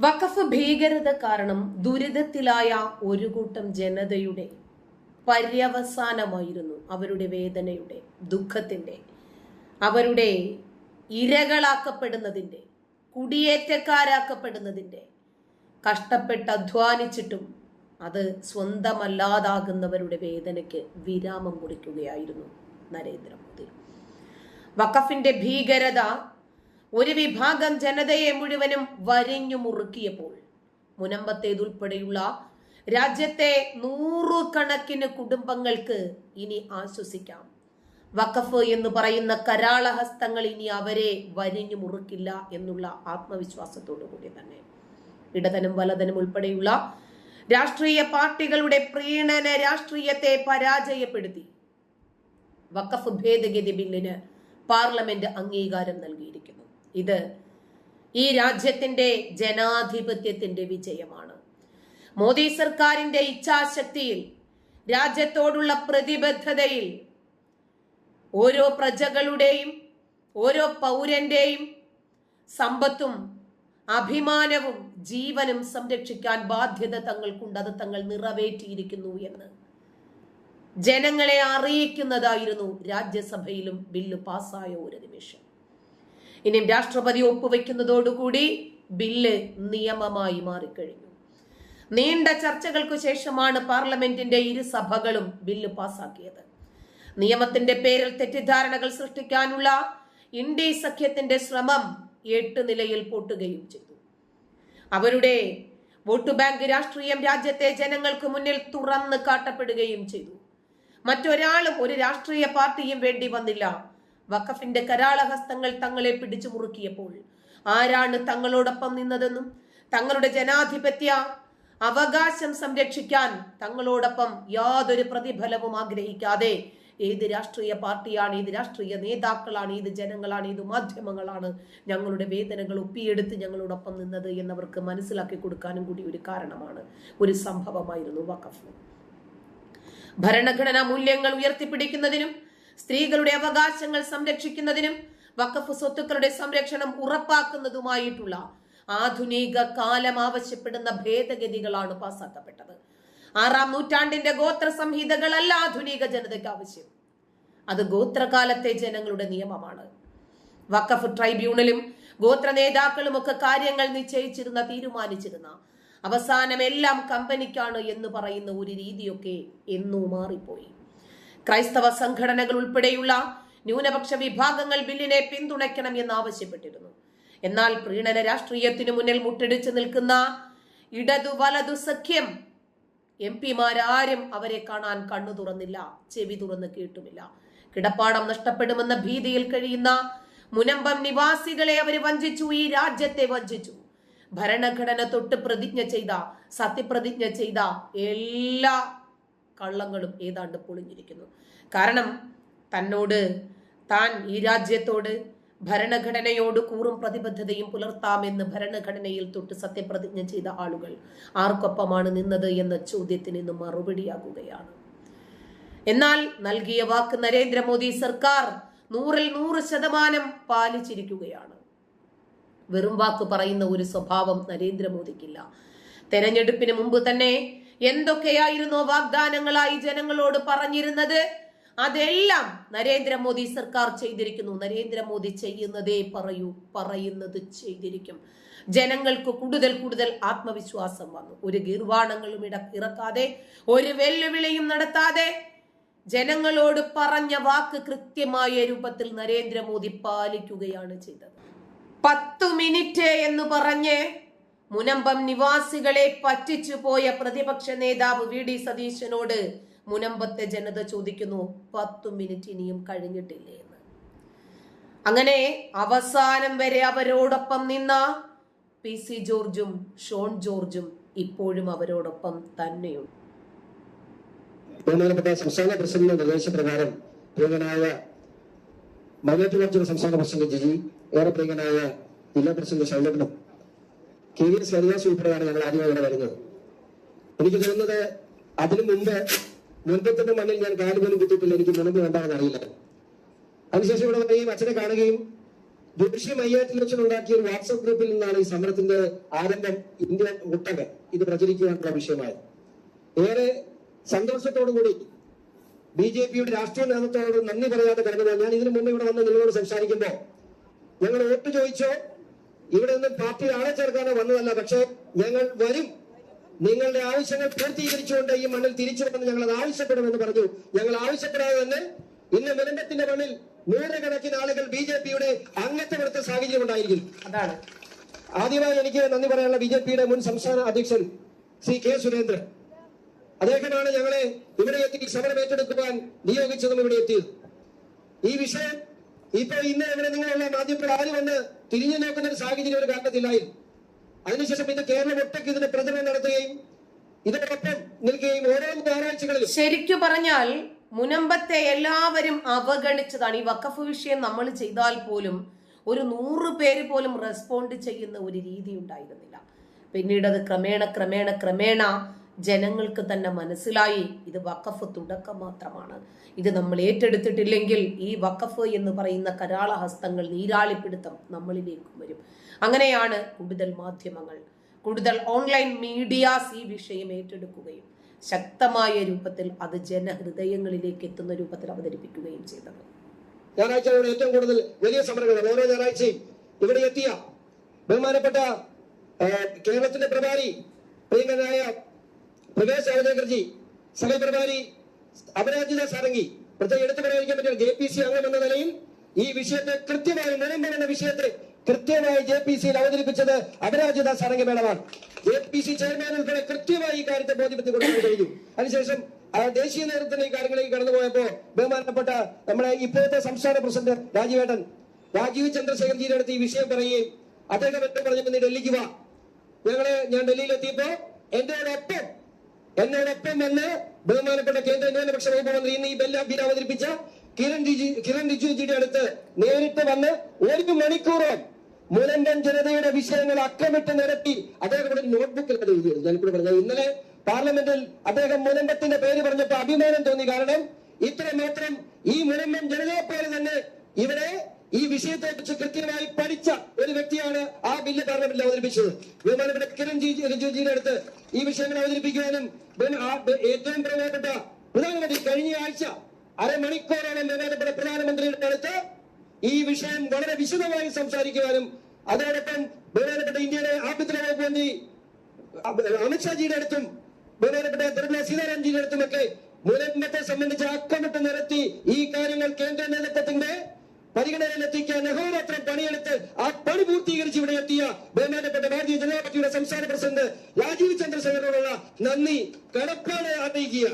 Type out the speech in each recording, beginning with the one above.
വഖഫ് ഭീകരത കാരണം ദുരിതത്തിലായ ഒരു കൂട്ടം ജനതയുടെ പര്യവസാനമായിരുന്നു അവരുടെ വേദനയുടെ ദുഃഖത്തിന്റെ അവരുടെ ഇരകളാക്കപ്പെടുന്നതിന്റെ കുടിയേറ്റക്കാരാക്കപ്പെടുന്നതിന്റെ കഷ്ടപ്പെട്ട് അധ്വാനിച്ചിട്ടും അത് സ്വന്തമല്ലാതാകുന്നവരുടെ വേദനയ്ക്ക് വിരാമം കുറിക്കുകയായിരുന്നു നരേന്ദ്രമോദി. വഖഫിന്റെ ഭീകരത ഒരു വിഭാഗം ജനതയെ മുഴുവനും വരിഞ്ഞു മുറുക്കിയപ്പോൾ മുനമ്പത്തേതുൾപ്പെടെയുള്ള രാജ്യത്തെ നൂറുകണക്കിന് കുടുംബങ്ങൾക്ക് ഇനി ആശ്വസിക്കാം. വഖഫ് എന്ന് പറയുന്ന കരാളഹസ്തങ്ങൾ ഇനി അവരെ വരിഞ്ഞു മുറുക്കില്ല എന്നുള്ള ആത്മവിശ്വാസത്തോടു കൂടി തന്നെ. ഇടതനും വലതനും ഉൾപ്പെടെയുള്ള രാഷ്ട്രീയ പാർട്ടികളുടെ പ്രീണന രാഷ്ട്രീയത്തെ പരാജയപ്പെടുത്തി. വഖഫ് ഭേദഗതി ബില്ലിന് പാർലമെന്റ് അംഗീകാരം നൽകിയിരിക്കുന്നു. ഇത് ഈ രാജ്യത്തിന്റെ ജനാധിപത്യത്തിന്റെ വിജയമാണ്. മോദി സർക്കാരിന്റെ ഇച്ഛാശക്തിയിൽ രാജ്യത്തോടുള്ള പ്രതിബദ്ധതയിൽ ഓരോ പ്രജകളുടെയും ഓരോ പൗരന്റെയും സമ്പത്തും അഭിമാനവും ജീവനും സംരക്ഷിക്കാൻ ബാധ്യത തങ്ങൾക്കുണ്ട്. അത് തങ്ങൾ നിറവേറ്റിയിരിക്കുന്നു എന്ന്. ജനങ്ങളെ അറിയിക്കുന്നതായിരുന്നു രാജ്യസഭയിലും ബില്ല് പാസ്സായ ഒരു നിമിഷം. ഇനി രാഷ്ട്രപതി ഒപ്പുവെക്കുന്നതോടുകൂടി ബില്ല് നിയമമായി മാറിക്കഴിഞ്ഞു. നീണ്ട ചർച്ചകൾക്കു ശേഷമാണ് പാർലമെന്റിന്റെ ഇരു സഭകളും ബില്ല് പാസാക്കിയത്. നിയമത്തിന്റെ പേരിൽ തെറ്റിദ്ധാരണകൾ സൃഷ്ടിക്കാനുള്ള ഇന്ത്യ സഖ്യത്തിന്റെ ശ്രമം എട്ട് നിലയിൽ പൊട്ടുകയും ചെയ്തു. അവരുടെ വോട്ട് ബാങ്ക് രാഷ്ട്രീയം രാജ്യത്തെ ജനങ്ങൾക്ക് മുന്നിൽ തുറന്ന് കാട്ടപ്പെടുകയും ചെയ്തു. മറ്റൊരാളും ഒരു രാഷ്ട്രീയ പാർട്ടിയും വേണ്ടി വന്നില്ല. വഖഫിന്റെ കരാളഹസ്തങ്ങൾ തങ്ങളെ പിടിച്ചു മുറുക്കിയപ്പോൾ ആരാണ് തങ്ങളോടൊപ്പം നിന്നതെന്നും തങ്ങളുടെ ജനാധിപത്യ അവകാശം സംരക്ഷിക്കാൻ തങ്ങളോടൊപ്പം യാതൊരു പ്രതിഫലവും ആഗ്രഹിക്കാതെ ഏത് രാഷ്ട്രീയ പാർട്ടിയാണ് ഏത് രാഷ്ട്രീയ നേതാക്കളാണ് ഏത് ജനങ്ങളാണ് ഏത് മാധ്യമങ്ങളാണ് ഞങ്ങളുടെ വേദനകൾ ഒപ്പിയെടുത്ത് ഞങ്ങളോടൊപ്പം നിന്നത് എന്നവർക്ക് മനസ്സിലാക്കി കൊടുക്കാനും കൂടി ഒരു കാരണമാണ് ഒരു സംഭവമായിരുന്നു വഖഫ്. ഭരണഘടനാ മൂല്യങ്ങൾ ഉയർത്തിപ്പിടിക്കുന്നതിനും സ്ത്രീകളുടെ അവകാശങ്ങൾ സംരക്ഷിക്കുന്നതിനും വഖഫ് സ്വത്തുക്കളുടെ സംരക്ഷണം ഉറപ്പാക്കുന്നതുമായിട്ടുള്ള ആധുനിക കാലം ആവശ്യപ്പെടുന്ന ഭേദഗതികളാണ് പാസാക്കപ്പെട്ടത്. ആറാം നൂറ്റാണ്ടിന്റെ ഗോത്ര സംഹിതകളല്ല ആധുനിക ജനതയ്ക്ക് ആവശ്യം. അത് ഗോത്രകാലത്തെ ജനങ്ങളുടെ നിയമമാണ്. വഖഫ് ട്രൈബ്യൂണലും ഗോത്ര നേതാക്കളും ഒക്കെ കാര്യങ്ങൾ നിശ്ചയിച്ചിരുന്ന തീരുമാനിച്ചിരുന്ന അവസാനം എല്ലാം കമ്പനിക്കാണ് എന്ന് പറയുന്ന ഒരു രീതിയൊക്കെ എന്നോ മാറിപ്പോയി. ക്രൈസ്തവ സംഘടനകൾ ഉൾപ്പെടെയുള്ള ന്യൂനപക്ഷ വിഭാഗങ്ങൾ ബില്ലിനെ പിന്തുണയ്ക്കണം എന്ന് ആവശ്യപ്പെട്ടിരുന്നു. എന്നാൽ പ്രീണന രാഷ്ട്രീയത്തിനു മുന്നിൽ മുട്ടടിച്ച് നിൽക്കുന്ന ഇടതു വലതു സഖ്യം എം പിമാരാരും അവരെ കാണാൻ കണ്ണു തുറന്നില്ല ചെവി തുറന്ന് കേട്ടുമില്ല. കിടപ്പാടം നഷ്ടപ്പെടുമെന്ന ഭീതിയിൽ കഴിയുന്ന മുനമ്പം നിവാസികളെ അവർ വഞ്ചിച്ചു ഈ രാജ്യത്തെ വഞ്ചിച്ചു. ഭരണഘടന തൊട്ട് പ്രതിജ്ഞ ചെയ്ത സത്യപ്രതിജ്ഞ ചെയ്ത എല്ലാ കള്ളങ്ങളും ഏതാണ്ട് പൊളിഞ്ഞിരിക്കുന്നു. കാരണം തന്നോട് താൻ ഈ രാജ്യത്തോട് ഭരണഘടനയോട് കൂറും പ്രതിബദ്ധതയും പുലർത്താമെന്ന് ഭരണഘടനയിൽ തൊട്ട് സത്യപ്രതിജ്ഞ ചെയ്ത ആളുകൾ ആർക്കൊപ്പമാണ് നിന്നത് എന്ന ചോദ്യത്തിന് ഇന്ന് മറുപടിയാകുകയാണ്. എന്നാൽ നൽകിയ വാക്ക് നരേന്ദ്രമോദി സർക്കാർ നൂറിൽ നൂറ് ശതമാനം പാലിച്ചിരിക്കുകയാണ്. വെറും വാക്ക് പറയുന്ന ഒരു സ്വഭാവം നരേന്ദ്രമോദിക്കില്ല. തെരഞ്ഞെടുപ്പിന് മുമ്പ് തന്നെ എന്തൊക്കെയായിരുന്നോ വാഗ്ദാനങ്ങളായി ജനങ്ങളോട് പറഞ്ഞിരുന്നത്? അതെല്ലാം നരേന്ദ്രമോദി സർക്കാർ ചെയ്തിരിക്കുന്നു. നരേന്ദ്രമോദി ചെയ്യുന്നതേ പറയൂ പറയുന്നത് ചെയ്തിരിക്കും. ജനങ്ങൾക്ക് കൂടുതൽ കൂടുതൽ ആത്മവിശ്വാസം വന്നു. ഒരു ഗീർവാണങ്ങളും ഇട ഇറക്കാതെ ഒരു വെല്ലുവിളിയും നടത്താതെ ജനങ്ങളോട് പറഞ്ഞ വാക്ക് കൃത്യമായ രൂപത്തിൽ നരേന്ദ്രമോദി പാലിക്കുകയാണ് ചെയ്തത്. പത്തു മിനിറ്റ് എന്ന് പറഞ്ഞ് മുനമ്പം നിവാസികളെ പറ്റിച്ചു പോയ പ്രതിപക്ഷ നേതാവ് വി ഡി സതീശനോട് മുനമ്പത്തെ ജനത ചോദിക്കുന്നു പത്തു മിനിറ്റ് ഇനിയും കഴിഞ്ഞിട്ടില്ലേ എന്ന്? അങ്ങനെ അവസാനം വരെ അവരോടൊപ്പം നിന്ന പി സി ജോർജും ഷോൺ ജോർജും ഇപ്പോഴും അവരോടൊപ്പം തന്നെയുണ്ട് സംസ്ഥാന പ്രസിഡന്റ് നിർദ്ദേശപ്രകാരം പ്രിയനായ മൈനോറിറ്റി സംസ്ഥാന പ്രസിഡന്റ് ജിജി ഏറെ പ്രിയനായ ജില്ലാ പ്രസിഡന്റ് ശൈലജനും കെ വി എസ് വനിതാ സൂപ്രയാണ് ഞങ്ങൾ ആദ്യം ഇവിടെ വരുന്നത്. എനിക്ക് തോന്നുന്നത് അതിനു മുമ്പ് മുൻപത്തിന്റെ മണ്ണിൽ ഞാൻ കാലുപോലും കുത്തിയിട്ടില്ല. എനിക്ക് മുൻപ് എന്താണെന്ന് അറിയില്ല. അതിനുശേഷം ഇവിടെ വരികയും അച്ഛനെ കാണുകയും ജോഷി മയ്യാറ്റിൽ ഉണ്ടാക്കിയ ഒരു വാട്സപ്പ് ഗ്രൂപ്പിൽ നിന്നാണ് ഈ സമരത്തിന്റെ ആരംഭം ഇന്ത്യ ഒട്ടകെ ഇത് പ്രചരിക്കുവാനുള്ള വിഷയമായത്. ഏറെ സന്തോഷത്തോടുകൂടി ബി ജെ പിയുടെ രാഷ്ട്രീയ നേതൃത്വത്തോട് നന്ദി പറയാതെ കരുതുന്നത് ഞാൻ ഇതിനു മുമ്പ് ഇവിടെ വന്ന് നിങ്ങളോട് സംസാരിക്കുമ്പോൾ ഞങ്ങൾ വോട്ട് ചോദിച്ചോ ഇവിടെ നിന്ന് പാർട്ടി ആളെ ചേർക്കാനോ വന്നതല്ല പക്ഷേ ഞങ്ങൾ വരും. നിങ്ങളുടെ ആവശ്യങ്ങൾ പൂർത്തീകരിച്ചുകൊണ്ട് ഈ മണ്ണിൽ തിരിച്ചു വന്ന് ഞങ്ങൾ അത് ആവശ്യപ്പെടുമെന്ന് പറഞ്ഞു. ഞങ്ങൾ ആവശ്യപ്പെടാതെ തന്നെ ഇന്ന് നിലമ്പത്തിന്റെ മണ്ണിൽ നൂറുകണക്കിന് ആളുകൾ ബി ജെ പിയുടെ അംഗത്വമെടുത്ത സാഹചര്യം ഉണ്ടായിരിക്കും. അതാണ്. ആദ്യമായി എനിക്ക് നന്ദി പറയാനുള്ള ബി ജെ പിയുടെ മുൻ സംസ്ഥാന അധ്യക്ഷൻ ശ്രീ കെ സുരേന്ദ്രൻ. അദ്ദേഹമാണ് ഞങ്ങളെ ഇവിടെ എത്തി സമരം ഏറ്റെടുക്കുവാൻ നിയോഗിച്ചതും ഇവിടെ എത്തിയത്. ഈ വിഷയം ഇപ്പൊ ഇന്ന് അങ്ങനെ നിങ്ങളുള്ള മാധ്യമങ്ങൾ ആര് വന്ന് തിരിഞ്ഞു നോക്കുന്ന ഒരു സാഹചര്യം ഒരു കാരണത്തില്ലായിരുന്നു അതിനുശേഷം ഇന്ന് കേരളം ഒട്ടൊക്കെ ഇതിന്റെ പ്രചരണം നടത്തുകയും ഇതിനൊപ്പം നിൽക്കുകയും ഓരോ ഞായറാഴ്ചകളിലും. ശരിക്കു പറഞ്ഞാൽ മുനമ്പത്തെ എല്ലാവരും അവഗണിച്ചതാണ്. ഈ വക്കഫ് വിഷയം നമ്മൾ ചെയ്താൽ പോലും ഒരു നൂറ് പേര് പോലും റെസ്പോണ്ട് ചെയ്യുന്ന ഒരു രീതി ഉണ്ടായിരുന്നില്ല. പിന്നീട് അത് ക്രമേണ ക്രമേണ ക്രമേണ ജനങ്ങൾക്ക് തന്നെ മനസ്സിലായി ഇത് വഖഫ് തുടക്കം മാത്രമാണ്. ഇത് നമ്മൾ ഏറ്റെടുത്തിട്ടില്ലെങ്കിൽ ഈ വഖഫ് എന്ന് പറയുന്ന കരാള ഹസ്തങ്ങൾ നീരാളിപ്പിടുത്തം നമ്മളിലേക്കും വരും. അങ്ങനെയാണ് കൂടുതൽ മാധ്യമങ്ങൾ കൂടുതൽ ഓൺലൈൻ മീഡിയാസ് ഈ വിഷയം ഏറ്റെടുക്കുകയും ശക്തമായ രൂപത്തിൽ അത് ജനഹൃദയങ്ങളിലേക്ക് എത്തുന്ന രൂപത്തിൽ അവതരിപ്പിക്കുകയും ചെയ്തത്. ഞായറാഴ്ചകളോട് ഏറ്റവും കൂടുതൽ വലിയ സമരങ്ങൾ ഓരോ ഞായറാഴ്ചയും ഇവിടെ എത്തിയ ബഹുമാനപ്പെട്ട കേരളത്തിന്റെ പ്രഭാരി പ്രിയങ്കനായ പ്രകാശ് ജാവദേക്കർജി സമയപരിപാടി അപരാജിത സാരംഗി പ്രത്യേകം എടുത്തു പറയാൻ പറ്റിയ ജെ പി സി അംഗം എന്ന നിലയിൽ ഈ വിഷയത്തെ കൃത്യമായി മുനമ്പം എന്ന വിഷയത്തെ കൃത്യമായി ജെ പി സിയിൽ അവതരിപ്പിച്ചത് അപരാജിത സാരംഗി മേളമാണ് ജെ പി സി ചെയർമാൻ ഉൾപ്പെടെ കൃത്യമായി ഈ കാര്യത്തെ ബോധ്യപ്പെടുത്തി കൊടുക്കാൻ കഴിഞ്ഞു. അതിനുശേഷം ദേശീയ നേതൃത്വത്തിന് ഈ കാര്യങ്ങളിലേക്ക് കടന്നുപോയപ്പോ ബഹുമാനപ്പെട്ട നമ്മുടെ ഇപ്പോഴത്തെ സംസ്ഥാന പ്രസിഡന്റ് രാജീവേട്ടൻ രാജീവ് ചന്ദ്രശേഖർജിയുടെ അടുത്ത് ഈ വിഷയം പറയുകയും അദ്ദേഹം എന്നെ പറഞ്ഞു നീ ഡൽഹിക്ക് വാ. ഞാൻ ഡൽഹിയിൽ എത്തിയപ്പോ എന്നോടൊപ്പം എന്നോടൊപ്പം വന്ന് ബഹുമാനപ്പെട്ട കേന്ദ്ര ന്യൂനപക്ഷ വകുപ്പ് മന്ത്രി ഇന്ന് ഈ ബെല്ല അവതരിപ്പിച്ച കിരൺ റിജു കിരൺ റിജിജുജിയുടെ അടുത്ത് നേരിട്ട് വന്ന് ഒരു മണിക്കൂറോളം മുലണ്ടൻ ജനതയുടെ വിഷയങ്ങൾ അക്രമിട്ട് നിരത്തി അദ്ദേഹം ഇവിടെ നോട്ട്ബുക്കിൽ അത് എഴുതിയത് പറഞ്ഞത് ഇന്നലെ പാർലമെന്റിൽ അദ്ദേഹം മുലമ്പത്തിന്റെ പേര് പറഞ്ഞപ്പോ അഭിമാനം തോന്നി. കാരണം ഇത്രമാത്രം ഈ മുലമ്പൻ ജനതയെ പോലെ തന്നെ ഇവിടെ ഈ വിഷയത്തെ കുറിച്ച് കൃത്യമായി പഠിച്ച ഒരു വ്യക്തിയാണ് ആ ബില്ല് പാർലമെന്റിൽ അവതരിപ്പിച്ചത്. ബഹുമാനപ്പെട്ട കിരൺ ജി റിജുജിയുടെ അടുത്ത് ഈ വിഷയങ്ങൾ അവതരിപ്പിക്കുവാനും ഏറ്റവും പ്രധാനപ്പെട്ട പ്രധാനമന്ത്രി കഴിഞ്ഞ ആഴ്ച അരമണിക്കൂറാണ് ബഹുമാനപ്പെട്ട പ്രധാനമന്ത്രിയുടെ അടുത്ത് ഈ വിഷയം വളരെ വിശദമായി സംസാരിക്കുവാനും അതോടൊപ്പം ബഹുമാനപ്പെട്ട ഇന്ത്യയുടെ ആഭ്യന്തര വകുപ്പ് മന്ത്രി അമിത്ഷാജിയുടെ അടുത്തും ബഹുമാനപ്പെട്ട നിർമ്മല സീതാരാമൻജിയുടെ അടുത്തുമൊക്കെ മുലമ്പത്തെ സംബന്ധിച്ച് അക്കമിട്ട് നിരത്തി ഈ കാര്യങ്ങൾ കേന്ദ്ര നേതൃത്വത്തിന്റെ പരിഗണനയിലെത്തിക്കാൻ അഹോരാത്രം പണിയെടുത്ത് ആ പണി പൂർത്തീകരിച്ച് ഇവിടെ എത്തിയ ബഹുമാനപ്പെട്ട ഭാരതീയ ജനതാ പാർട്ടിയുടെ സംസ്ഥാന പ്രസിഡന്റ് രാജീവ് ചന്ദ്രശേഖരനോടുള്ള നന്ദി കടപ്പാട് അറിയിക്കുക.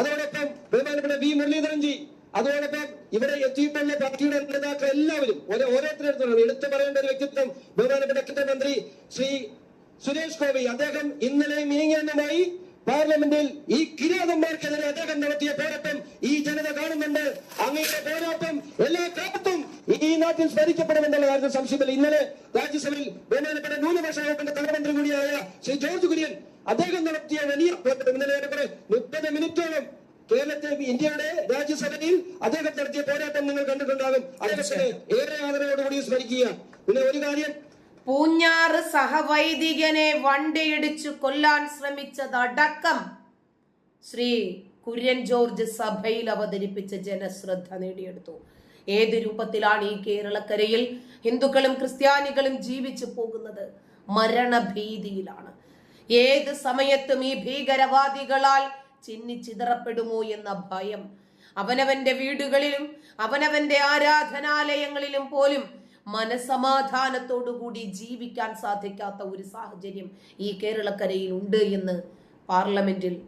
അതോടൊപ്പം ബഹുമാനപ്പെട്ട വി മുരളീധരൻജി അതോടൊപ്പം ഇവിടെ എത്തിയിട്ടുള്ള പാർട്ടിയുടെ നേതാക്കൾ എല്ലാവരും ഓരോ ഓരോരുത്തരും എടുത്തു പറയേണ്ട ഒരു വ്യക്തിത്വം ബഹുമാനപ്പെട്ട മന്ത്രി ശ്രീ സുരേഷ് ഗോപി അദ്ദേഹം ഇന്നലെ മീങ്ങാനുമായി പാർലമെന്റിൽ ഈ കിരാതന്മാർക്കെതിരെ അദ്ദേഹം നടത്തിയ പോരാട്ടം ഈ ജനത കാണുന്നുണ്ട്. അങ്ങയുടെ പോരാട്ടം നാട്ടിൽ സ്മരിക്കപ്പെടുമെന്നുള്ള കാര്യത്തിൽ സംശയമില്ല. ഇന്നലെ രാജ്യസഭയിൽ ബഹുമാനപ്പെട്ട ന്യൂനപക്ഷ വകുപ്പിന്റെ ധനമന്ത്രി കൂടിയായ ശ്രീ ജോർജ് കുര്യൻ അദ്ദേഹം നടത്തിയ വലിയ ഇന്നലെ ഏറെക്കുറെ മുപ്പത് മിനിറ്റോളം കേരളത്തെ ഇന്ത്യയുടെ രാജ്യസഭയിൽ അദ്ദേഹം നടത്തിയ പോരാട്ടം നിങ്ങൾ കണ്ടിട്ടുണ്ടാകും. അദ്ദേഹത്തിന് ഏറെ ആദരവോടുകൂടി സ്മരിക്കുക പിന്നെ ഒരു കാര്യം. പൂഞ്ഞാറ് സഹവൈദികനെ വണ്ടിയിടിച്ചു കൊല്ലാൻ ശ്രമിച്ചതടക്കം ശ്രീ കുര്യൻ ജോർജ് സഭയിൽ അവതരിപ്പിച്ച ജനശ്രദ്ധ നേടിയെടുത്തു. ഏത് രൂപത്തിലാണ് ഈ കേരളക്കരയിൽ ഹിന്ദുക്കളും ക്രിസ്ത്യാനികളും ജീവിച്ചു പോകുന്നത്? മരണഭീതിയിലാണ്. ഏത് സമയത്തും ഈ ഭീകരവാദികളാൽ ചിന്നി ചിതറപ്പെടുമോ എന്ന ഭയം. അവനവന്റെ വീടുകളിലും അവനവന്റെ ആരാധനാലയങ്ങളിലും പോലും മനസമാധാനത്തോടുകൂടി ജീവിക്കാൻ സാധിക്കാത്ത ഒരു സാഹചര്യം ഈ കേരളക്കരയിൽ ഉണ്ട് എന്ന് പാർലമെന്റിൽ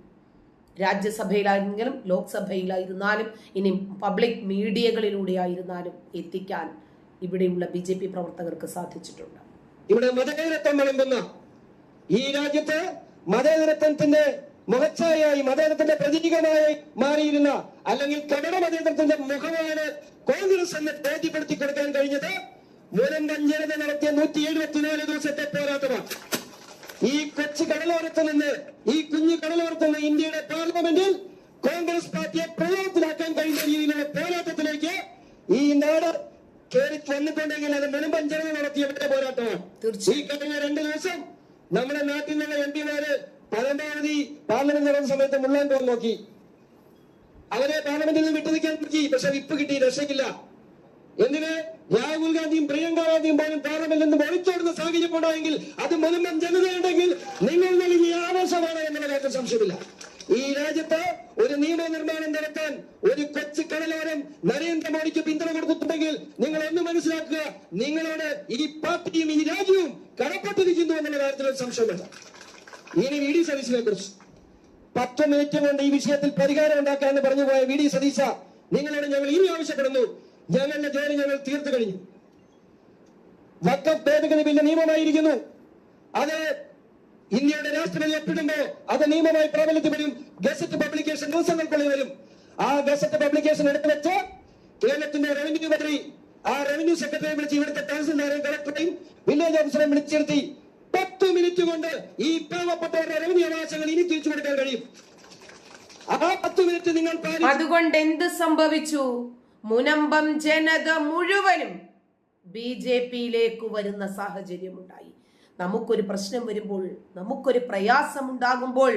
രാജ്യസഭയിലായിരുന്നെങ്കിലും ലോക്സഭയിലായിരുന്നാലും ഇനി പബ്ലിക് മീഡിയകളിലൂടെ ആയിരുന്നാലും എത്തിക്കാൻ ഇവിടെയുള്ള ബി ജെ പി പ്രവർത്തകർക്ക് സാധിച്ചിട്ടുണ്ട്. ഇവിടെ മതേതരത്വം വിളമ്പുന്ന ഈ രാജ്യത്ത് മതേതരത്വത്തിന്റെ മുഖച്ഛായായി മതേതരത്തിന്റെ പ്രതീകമായി മാറിയിരുന്ന അല്ലെങ്കിൽ കടന മതേതരത്തിന്റെ മുഖമാണ് കോൺഗ്രസ് എന്ന് ബോധ്യപ്പെടുത്തി കൊടുക്കാൻ കഴിഞ്ഞത് ജനത നടത്തിയ നൂറ്റി എഴുപത്തിനാല് ദിവസത്തെ പോരാട്ടമാണ്. ഈ കൊച്ചു കടലോരത്ത് നിന്ന് ഈ കുഞ്ഞു കടലോരത്ത് നിന്ന് ഇന്ത്യയുടെ പാർലമെന്റിൽ കോൺഗ്രസ് പാർട്ടിയെ പ്രയോഗത്തിലാക്കാൻ കഴിയുന്ന രീതിയിലുള്ള പോരാട്ടത്തിലേക്ക് ഈ നാട് കയറി വന്നിട്ടുണ്ടെങ്കിൽ അത് മുൻപൻ ജനത നടത്തിയ പോരാട്ടമാണ്. ഈ കഴിഞ്ഞ രണ്ട് ദിവസം നമ്മുടെ നാട്ടിൽ നിന്നുള്ള എം പിമാര് പരമാവധി പാർലമെന്റ് നടന്ന സമയത്ത് മുള്ളാൻ പോകാൻ നോക്കി. അവരെ പാർലമെന്റിൽ നിന്ന് വിട്ടു നിൽക്കാൻ നോക്കി പക്ഷെ വിപ്പ് കിട്ടി രക്ഷയ്ക്കില്ല. എന്തിന്? രാഹുൽ ഗാന്ധിയും പ്രിയങ്ക ഗാന്ധിയും പോലും പാർലമെന്റിൽ നിന്ന് ഒളിച്ചോടുന്ന സാഹചര്യം ഉണ്ടായെങ്കിൽ അത് മുഴുവൻ ജനതയുണ്ടെങ്കിൽ നിങ്ങൾ നൽകിയ ആവേശമാണ് എന്നുള്ള കാര്യത്തിൽ സംശയമില്ല. ഈ രാജ്യത്ത് ഒരു നിയമനിർമ്മാണം നടത്താൻ ഒരു കൊച്ചു കടലോരം നരേന്ദ്രമോദിക്ക് പിന്തുണ കൊടുക്കുന്നുണ്ടെങ്കിൽ നിങ്ങൾ ഒന്ന് മനസ്സിലാക്കുക നിങ്ങളോട് ഈ പാർട്ടിയും ഈ രാജ്യവും കടപ്പെട്ടിരിക്കുന്നു എന്നുള്ള കാര്യത്തിൽ ഒരു സംശയമില്ല ഇനി വി ഡി സതീശിനെ കുറിച്ച്. പത്ത് മിനിറ്റ് കൊണ്ട് ഈ വിഷയത്തിൽ പരിഹാരം ഉണ്ടാക്കാമെന്ന് പറഞ്ഞു പോയ വി ഡി സതീശ നിങ്ങളോട് ഞങ്ങൾ ഇനി ആവശ്യപ്പെടുന്നു. ഞങ്ങളുടെ ജോലി ഞങ്ങൾ തീർത്തു കഴിഞ്ഞു. വക്കഫ് ഭേദഗതി ബില്ല് നിയമമായിരിക്കുന്നു. അത് ഇന്ത്യയുടെ രാഷ്ട്രപതി ഒപ്പിടുമ്പോ അത് നിയമമായി പ്രാബല്യത്തിൽ വരും ഗസറ്റ് പബ്ലിക്കേഷൻ ദിവസങ്ങൾക്കുള്ളിൽ വരും. ആ ഗസറ്റ് പബ്ലിക്കേഷൻ എടുത്തു വെച്ച് കേരളത്തിന്റെ റവന്യൂ മന്ത്രി ആ റവന്യൂ സെക്രട്ടറിയെ വിളിച്ച് ഇവിടുത്തെ തഹസിൽദാരെയും കളക്ടറെയും വില്ലേജ് ഓഫീസറെയും വിളിച്ചിരുത്തി പത്ത് മിനിറ്റ് കൊണ്ട് ഈ പാവപ്പെട്ടവരുടെ റവന്യൂ അവകാശങ്ങൾ ഇനി തിരിച്ചു കൊടുക്കാൻ കഴിയും. ആ പത്ത് മിനിറ്റ് നിങ്ങൾ അതുകൊണ്ട് എന്ത് സംഭവിച്ചു? മുനമ്പം ജനത മുഴുവനും ബി ജെ പിയിലേക്ക് വരുന്ന സാഹചര്യമുണ്ടായി. നമുക്കൊരു പ്രശ്നം വരുമ്പോൾ നമുക്കൊരു പ്രയാസമുണ്ടാകുമ്പോൾ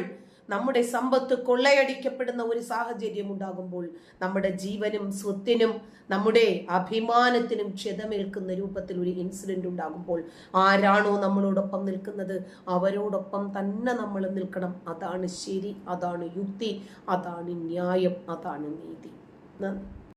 നമ്മുടെ സമ്പത്ത് കൊള്ളയടിക്കപ്പെടുന്ന ഒരു സാഹചര്യം ഉണ്ടാകുമ്പോൾ നമ്മുടെ ജീവനും സ്വത്തിനും നമ്മുടെ അഭിമാനത്തിനും ക്ഷതമേൽക്കുന്ന രൂപത്തിൽ ഒരു ഇൻസിഡന്റ് ഉണ്ടാകുമ്പോൾ ആരാണോ നമ്മളോടൊപ്പം നിൽക്കുന്നത് അവരോടൊപ്പം തന്നെ നമ്മൾ നിൽക്കണം. അതാണ് ശരി അതാണ് യുക്തി അതാണ് ന്യായം അതാണ് നീതി. നന്ദി.